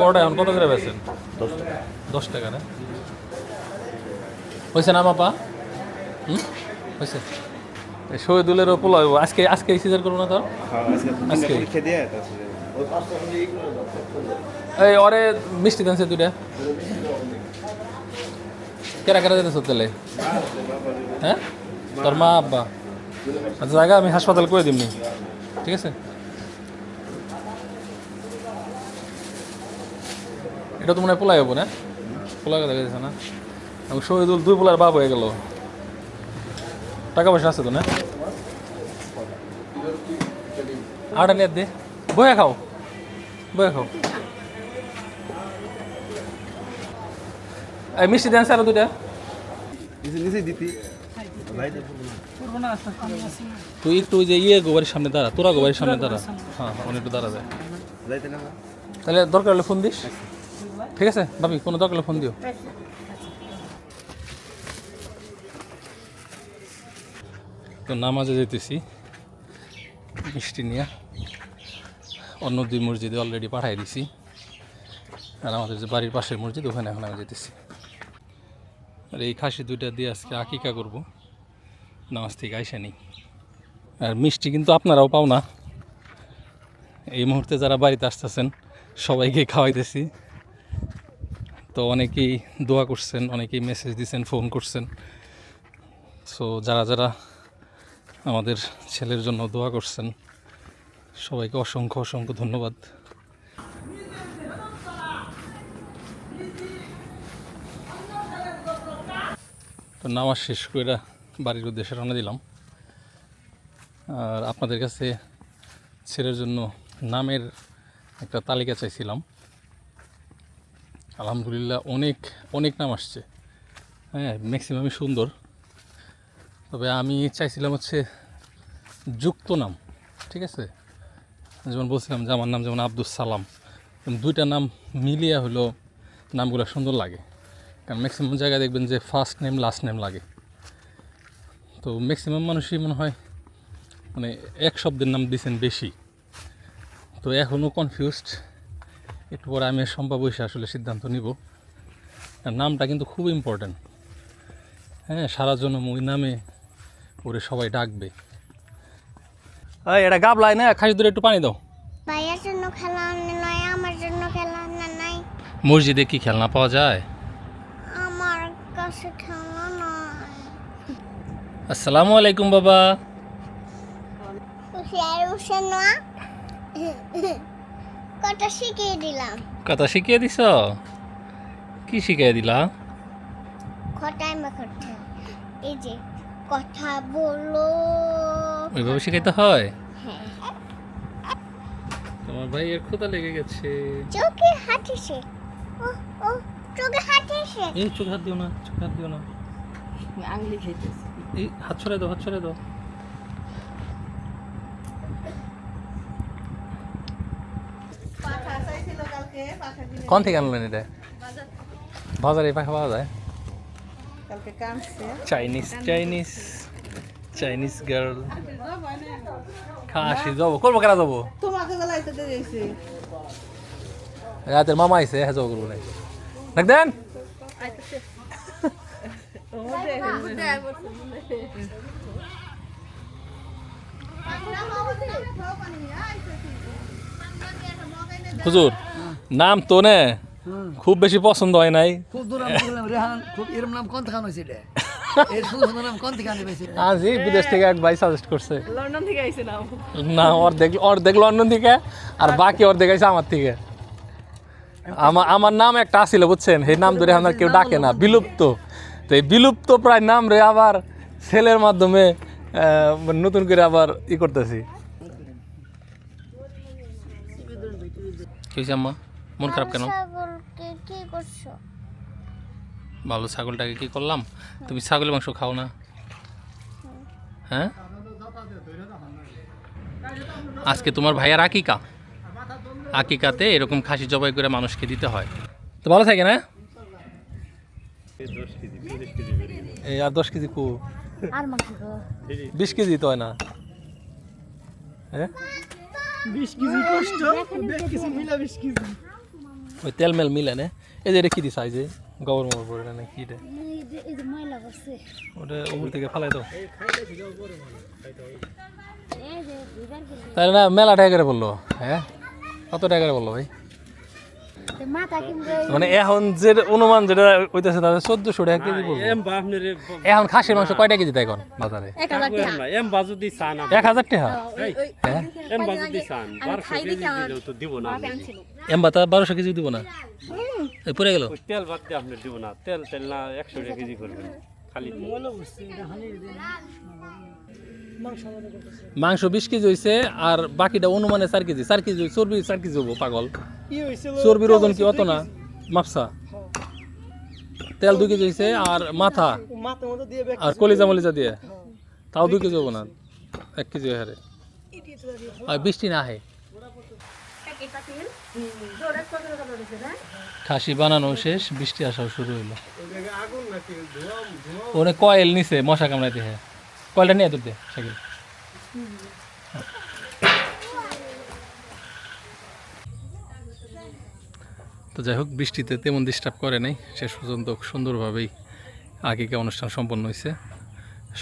পরোটা এখন? কত করে বেছেন দশ টাকা। না? হয়েছে না মাপা? হুম? হয়েছে এই শহীদুলেরও পোলা আজকে আজকে সিজার করব না তো? আজকে পরীক্ষা দিয়ে তারপরে এই ওরে মিষ্টি দানছে দুইটা। কেরা কেরা যেতেছ তাহলে হ্যাঁ? তোর মা আব্বা। আচ্ছা জায়গা আমি হাসপাতাল করে দিমনি। ঠিক আছে? এটা তো মনে হয় পোলাই হব না? পোলাই কথা গেছে না। এবং শহীদুল দুই পোলার বাপ হয়ে গেল। টাকা পয়সা আছে তো না? আটা নিয়ে দে। বয়ে খাও। বয়ে খাও। এই মিষ্টি দেন স্যার নিচে তুই একটু যে ইয়ে গোবারের সামনে দাঁড়া তোরা গোবারের সামনে দাঁড়া। হ্যাঁ হ্যাঁ একটু দাঁড়া যায় তাহলে দরকার হলে ফোন দিস। ঠিক আছে, ভাবি, কোনো দরকার ফোন দিও। তো নামাজে যেতেছি, মিষ্টি নিয়ে। অন্য দুই মসজিদে অলরেডি পাঠাই দিছি। আর আমাদের যে বাড়ির পাশের মসজিদ, ওখানে এখন আমি যেতেছি। আর এই খাসি দুইটা দিয়ে আজকে আকিকা করব। নামাজ থেকে আইসা নেই। আর মিষ্টি কিন্তু আপনারাও পাও না। এই মুহূর্তে যারা বাড়িতে আসতেছেন, সবাইকে খাওয়াইতেছি। তো অনেকেই দোয়া করছেন, অনেকেই মেসেজ দিছেন ফোন করছেন। সো যারা যারা আমাদের ছেলের জন্য দোয়া করছেন, সবাইকে অসংখ্য অসংখ্য ধন্যবাদ। তো নামাজ শেষ করে বাড়ির উদ্দেশ্যে রওনা দিলাম। আর আপনাদের কাছে ছেলের জন্য নামের একটা তালিকা চাইছিলাম। আলহামদুলিল্লাহ, অনেক অনেক নাম আসছে। হ্যাঁ ম্যাক্সিমামই সুন্দর। তবে আমি চাইছিলাম হচ্ছে যুক্ত নাম, ঠিক আছে? যেমন বলছিলাম যে আমার নাম যেমন আব্দুল সালাম দুইটা নাম মিলিয়ে হলো নামগুলো সুন্দর লাগে। কারণ ম্যাক্সিমাম জায়গায় দেখবেন যে ফার্স্ট নেম লাস্ট নেম লাগে। তো ম্যাক্সিমাম মানুষই মনে হয় মানে এক শব্দের নাম দিয়েছেন বেশি। তো এখনও কনফিউজড একটু পরে আমি সম্ভব বসে আসলে সিদ্ধান্ত নিব। নামটা কিন্তু খুব ইম্পর্ট্যান্ট হ্যাঁ সারা জন্য ওই নামে ওরে সবাই ডাকবে। এটা গাবলাই না? খাসি দূরে একটু পানি দাও। ভাইয়ার জন্য খেলা আনে আমার জন্য খেলা নাই। মসজিদে কি খেলনা পাওয়া যায়? আমার কাছে খেলা নাই। আসসালামু আলাইকুম বাবা। হুশিয়ার উঠছে না কটা শিখিয়ে দিলাম। কথা শিখিয়ে দিছ? কি শিখিয়ে দিলা? খটাই করতে এই যে কথা বলো। ওইভাবে শিখাইতে হয়? হ্যাঁ। তোমার ভাইয়ের ক্ষুদা লেগে গেছে। চোখে হাঁটিছে ও ও চোখে হাঁটিছে এই চোখ হাত দিও না চোখ হাত দিও না। আংলি খাইতেছি এই হাত ছড়াই দাও হাত ছড়াই দাও। কোন থেকে আনলেন এটা? বাজারে পাখা পাওয়া যায়? চাইনিজ চাইনিজ চাইনিজ গার্ল খাসি যাব। করব কেনা যাব? রাতের মামা আইসে হ্যাঁ যাব করব নাই। দেখ দেন। হুজুর। নাম তো নে। খুব বেশি পছন্দ হয় নাই। খুব রেহান খুব এরম নাম কোন থেকে এর সুন্দর নাম কোন থেকে আজি বিদেশ থেকে এক ভাই সাজেস্ট করছে। লন্ডন থেকে আইছে নাও না অর্ধেক অর্ধেক লন্ডন থেকে আর বাকি অর্ধেক আছে আমার থেকে। আমার আমার নাম একটা আসিল বুঝছেন? সেই নাম ধরে আপনার কেউ ডাকে না বিলুপ্ত। তো এই বিলুপ্ত প্রায় নাম রে আবার ছেলের মাধ্যমে নতুন করে আবার ই করতেছি। কি আম্মা? মন খারাপ কেন ছাগলকে কি করছ ভালো ছাগলটাকে কি করলাম তুমি ছাগলের মাংস খাও না হ্যাঁ আজকে তোমার ভাইয়ার আকিকা আকিকাতে এরকম খাসি জবাই করে মানুষকে দিতে হয় তো ভালো থাকে না এই আর দশ কেজি কু বিশ কেজি তো হয় না হ্যাঁ বিশ কেজি কষ্ট বিশ কেজি ওই তেল মেল মিলে না। এই যে রেখে কি আই যে গোবর মোবর পড়ে না কি রে ওটা উপর থেকে ফালাই গেছে তাহলে না মেলা টাকা করে বলল হ্যাঁ? কত টাকা করে বলল ভাই? মানে এখন যে অনুমান যেটা হইতেছে তাদের চোদ্দশো টাকা কেজি বলব এম বা আপনার এখন খাসির মাংস কয়টা কেজি দেয় এখন বাজারে? এক হাজার টাকা এম বা যদি চান আপনি, এক হাজার টাকা ওই ওই হ্যাঁ? এম বা যদি চান বারোশো কেজি দিব না আপনি। এমবা তা বারোশো কেজি দিব না? এই পড়ে গেল। তেল বাদ দিয়ে আপনি দিব না তেল তেল না একশো টাকা কেজি করবেন খালি মাংস বিশ কেজি হয়েছে আর বাকিটা অনুমানে চার কেজি। চার কেজি চর্বি চার কেজি হব পাগল। চর্বির ওজন কি অত না? মাপসা। তেল দুই কেজি হয়েছে আর মাথা। আর কলিজা মলিজা দিয়ে? তাও দুই কেজি হব না? এক কেজি হয় হারে। আর বৃষ্টি না আহে খাসি বানানো শেষ বৃষ্টি আসাও শুরু হইল। ওনে কয়েল নিছে মশা কামড়াইতে হ্যাঁ কয়েলটা নিয়ে দে সাইকেল তো যাই হোক বৃষ্টিতে তেমন ডিস্টার্ব করে নাই। শেষ পর্যন্ত সুন্দরভাবেই আগেকে অনুষ্ঠান সম্পন্ন হয়েছে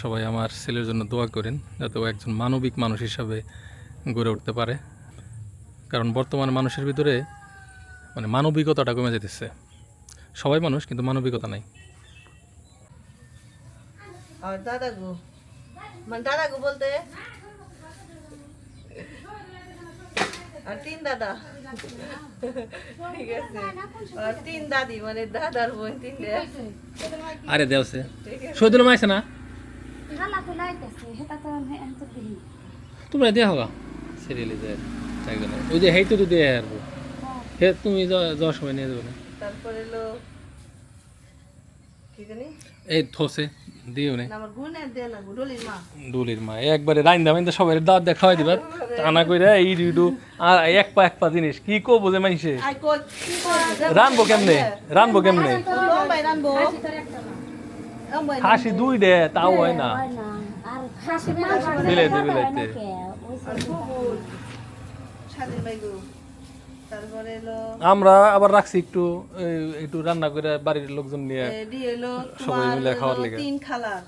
সবাই আমার ছেলের জন্য দোয়া করেন যাতে ও একজন মানবিক মানুষ হিসাবে গড়ে উঠতে পারে। কারণ বর্তমান মানুষের ভিতরে মানে মানবিকতাটা কমে যেতেছে সবাই মানুষ কিন্তু মানবিকতা নাই। আর দাদা গো মানে দাদা গো বলতে? আর তিন দাদা। ঠিক আছে। আর তিন দাদি মানে দাদার বোন তিনটে। আরে দেওছে মাইছে না? তোমরা দেওয়া হোক সিরিয়ালি যায় একজনে ওই যে হেইতো তো দিয়ে আসব হে তুমি যাওয়া- যাওয়ার সময় নিয়ে যাবে না। তারপরে এলো কি জানি? এই থসে। দিও না। ডলির মা। ডুলির মা একবারে রাইন দাম কিন্তু সবাই দাওয়াত দিয়ে খাওয়াই দিবা। টানা কইরা এই ডিডু আর এক পা এক পা জিনিস কি কো বুঝে মাইছে? আই কই রানবো কেমনে? রানবো কেমনে? খাসি দুই দে তাও হয় না। হয় বিলাইতে বিলাইতে আমরা আবার রাখছি একটু একটু রান্না করে বাড়ির লোকজন নিয়ে সবাই মিলে খাওয়ার লেগে। তিন খালার।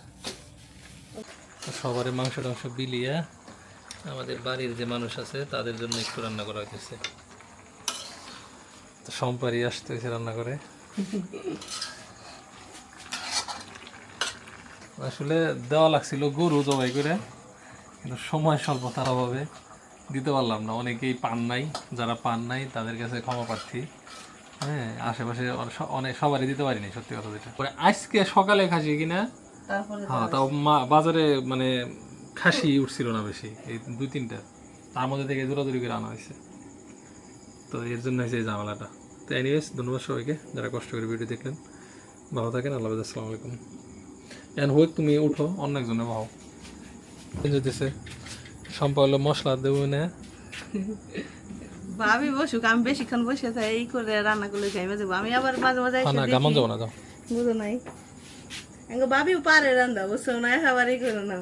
সবারে মাংস টাংস বিলিয়ে আমাদের বাড়ির যে মানুষ আছে তাদের জন্য একটু রান্না করা তো সম্পারি আসতে হয়েছে রান্না করে। আসলে দেওয়া লাগছিল গরু জবাই করে কিন্তু সময় স্বল্পতার অভাবে দিতে পারলাম না। অনেকেই পান নাই যারা পান নাই তাদের কাছে ক্ষমা প্রার্থী। হ্যাঁ আশেপাশে অনেক সবারই দিতে পারিনি সত্যি কথা যেটা। পরে আজকে সকালে খাসি কিনা? হ্যাঁ তাও মা- বাজারে মানে খাসি উঠছিল না বেশি এই দুই তিনটা। তার মধ্যে থেকে দৌড়াদৌড়ি করে আনা হয়েছে। তো এর জন্য হয়েছে এই ঝামেলাটা। তো এনিওয়েজ ধন্যবাদ সবাইকে যারা কষ্ট করে ভিডিও দেখলেন। ভালো থাকেন আল্লাহ আসসালামু আলাইকুম। এন হোক তুমি উঠো অন্য একজনে ভাও যেতেছে সম্পা হলো মশলা দেবো না। ভাবি বসুক আমি বেশিক্ষণ বসে থাকি এই করে রান্না করলে খাই মাঝে আমি আবার মাঝে মাঝে না গামন যাব না যাও। বুঝো নাই? এঙ্গো ভাবিও পারে রান্না বুঝছ না খাবারই করো না।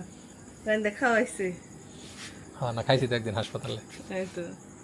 রান্দা খাওয়াইছে। হ্যাঁ না খাইছি তো একদিন হাসপাতালে। এই তো।